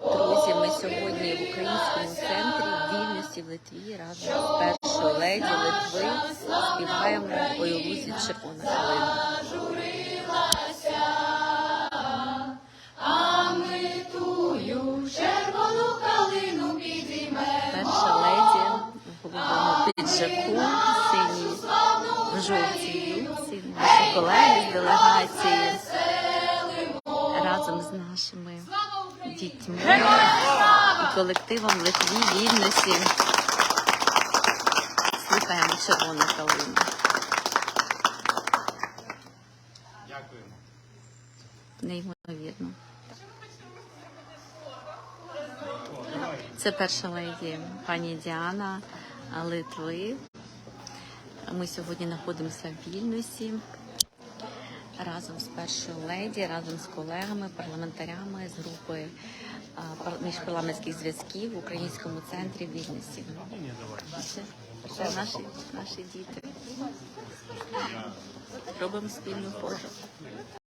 Друзі, ми сьогодні в українському центрі в вільності в Литві разом з першою леді Литви співаємо «Ой, лузі червона калина. Піджаку, синій в жовтій юбці, наші колеги з делегації разом з нашими дітьми і колективом Литві вільності. Слухаємо червону калину. Дякуємо. Неймовірно. Це перша леді пані Діана Литви. Ми сьогодні знаходимося в Вільнюсі разом з першою леді, разом з колегами, парламентарями з групи міжпарламентських зв'язків в українському центрі в Вільнюсі. Це, це наші, наші діти. Робимо спільну фото.